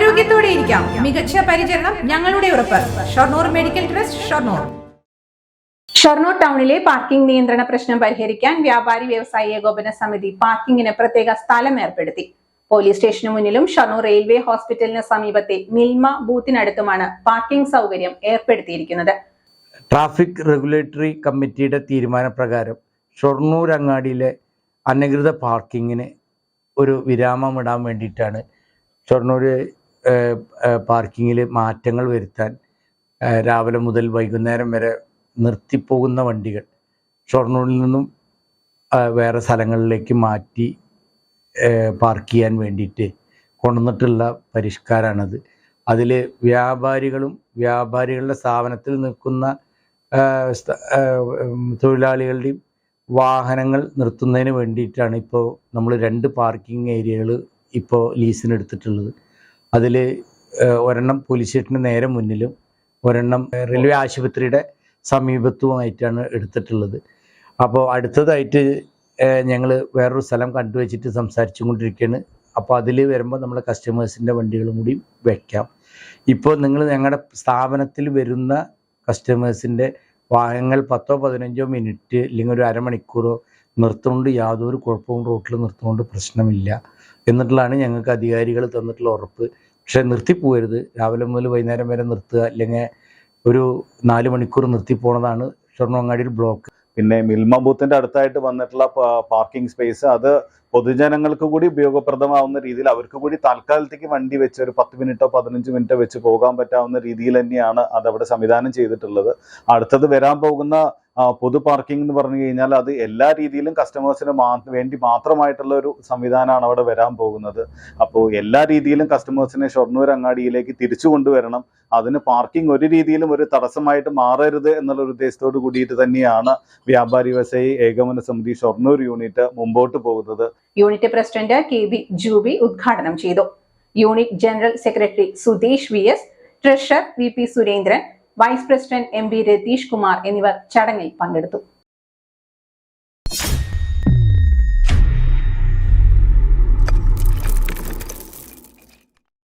ആരോഗ്യത്തോടെ ഇരിക്കാം. മികച്ച പരിചരണം ഞങ്ങളുടെ ഉറപ്പ്. Shoranur medical trust Shoranur. Shoranur ടൗണിലെ പാർക്കിംഗ് നിയന്ത്രണ പ്രശ്നം പരിഹരിക്കാൻ വ്യാപാരി വ്യവസായി ഏകോപന സമിതി പാർക്കിംഗിന് പ്രത്യേക സ്ഥലം ഏർപ്പെടുത്തി. പോലീസ് സ്റ്റേഷന് മുന്നിലും ഷൊർണൂർ റെയിൽവേ ഹോസ്പിറ്റലിന് സമീപത്തെ മിൽമ ബൂത്തിനടുത്തുമാണ് പാർക്കിംഗ് സൗകര്യം ഏർപ്പെടുത്തിയിരിക്കുന്നത്. ട്രാഫിക് റെഗുലേറ്ററി കമ്മിറ്റിയുടെ തീരുമാനപ്രകാരം ഷൊർണൂർ അങ്ങാടിയിലെ അനധികൃത പാർക്കിങ്ങിന് ഒരു വിരാമം ഇടാൻ വേണ്ടിയിട്ടാണ് ഷൊർണൂർ പാർക്കിങ്ങിൽ മാറ്റങ്ങൾ വരുത്താൻ രാവിലെ മുതൽ വൈകുന്നേരം വരെ നിർത്തിപ്പോകുന്ന വണ്ടികൾ ഷൊർണൂരിൽ നിന്നും വേറെ സ്ഥലങ്ങളിലേക്ക് മാറ്റി പാർക്ക് ചെയ്യാൻ വേണ്ടിയിട്ട് കൊണ്ടുവന്നിട്ടുള്ള പരിഷ്കാരമാണത് അതിൽ വ്യാപാരികളും വ്യാപാരികളുടെ സ്ഥാപനത്തിൽ നിൽക്കുന്ന തൊഴിലാളികളുടെയും വാഹനങ്ങൾ നിർത്തുന്നതിന് വേണ്ടിയിട്ടാണ് ഇപ്പോൾ നമ്മൾ രണ്ട് പാർക്കിംഗ് ഏരിയകൾ ഇപ്പോൾ ലീസിന് എടുത്തിട്ടുള്ളത് അതിൽ ഒരെണ്ണം പോലീസ് സ്റ്റേഷന് നേരെ മുന്നിലും ഒരെണ്ണം റെയിൽവേ ആശുപത്രിയുടെ സമീപത്തുമായിട്ടാണ് എടുത്തിട്ടുള്ളത്. അപ്പോൾ അടുത്തതായിട്ട് ഞങ്ങൾ വേറൊരു സ്ഥലം കണ്ടുവച്ചിട്ട് സംസാരിച്ചു കൊണ്ടിരിക്കുകയാണ് അപ്പോൾ അതിൽ വരുമ്പോൾ നമ്മളെ കസ്റ്റമേഴ്സിന്റെ വണ്ടികളും കൂടി വയ്ക്കാം ഇപ്പോൾ നിങ്ങൾ ഞങ്ങളുടെ സ്ഥാപനത്തിൽ വരുന്ന കസ്റ്റമേഴ്സിന്റെ വാഹനങ്ങൾ പത്തോ പതിനഞ്ചോ മിനിറ്റ് അല്ലെങ്കിൽ ഒരു അരമണിക്കൂറോ നിർത്തുകൊണ്ട് യാതൊരു കുഴപ്പവും റോട്ടിൽ നിർത്തുകൊണ്ട് പ്രശ്നമില്ല. എന്നിട്ടുള്ളതാണ് ഞങ്ങൾക്ക് അധികാരികൾ തന്നിട്ടുള്ള ഉറപ്പ്. പക്ഷേ നിർത്തിപ്പോകരുത് രാവിലെ മുതൽ വൈകുന്നേരം വരെ നിർത്തുക. അല്ലെങ്കിൽ ഒരു നാല് മണിക്കൂർ നിർത്തി പോണതാണ് ഷൊർണങ്ങാടിയിൽ ബ്ലോക്ക്. പിന്നെ മിൽമ ബൂത്തിന്റെ അടുത്തായിട്ട് വന്നിട്ടുള്ള പാർക്കിംഗ് സ്പേസ് അത് പൊതുജനങ്ങൾക്ക് കൂടി ഉപയോഗപ്രദമാവുന്ന രീതിയിൽ അവർക്ക് കൂടി താൽക്കാലത്തേക്ക് വണ്ടി വെച്ച് ഒരു പത്ത് മിനിറ്റോ പതിനഞ്ച് മിനിറ്റോ വെച്ച് പോകാൻ പറ്റാവുന്ന രീതിയിൽ തന്നെയാണ് അതവിടെ സംവിധാനം ചെയ്തിട്ടുള്ളത്. അടുത്തത് വരാൻ പോകുന്ന പൊതു പാർക്കിംഗ് എന്ന് പറഞ്ഞു കഴിഞ്ഞാൽ അത് എല്ലാ രീതിയിലും കസ്റ്റമേഴ്സിന് വേണ്ടി മാത്രമായിട്ടുള്ള ഒരു സംവിധാനമാണ് അവിടെ വരാൻ പോകുന്നത്. അപ്പോൾ എല്ലാ രീതിയിലും കസ്റ്റമേഴ്സിനെ ഷൊർണൂർ അങ്ങാടിയിലേക്ക് തിരിച്ചു കൊണ്ടുവരണം. അതിന് പാർക്കിംഗ് ഒരു രീതിയിലും ഒരു തടസ്സമായിട്ട് മാറരുത് എന്നുള്ള ഒരു ഉദ്ദേശത്തോട് കൂടിയിട്ട് തന്നെയാണ് വ്യാപാരി വ്യവസായി ഏകോപന സമിതി ഷൊർണൂർ യൂണിറ്റ് മുമ്പോട്ട് പോകുന്നത്. Unit president K B Jubi ഉദ്ഘാടനം ചെയ്തു. Unit general secretary Sudheesh V S treasurer V P Surendran vice president M B Ratheesh Kumar എന്നിവർ ചടങ്ങിൽ പങ്കെടുത്തു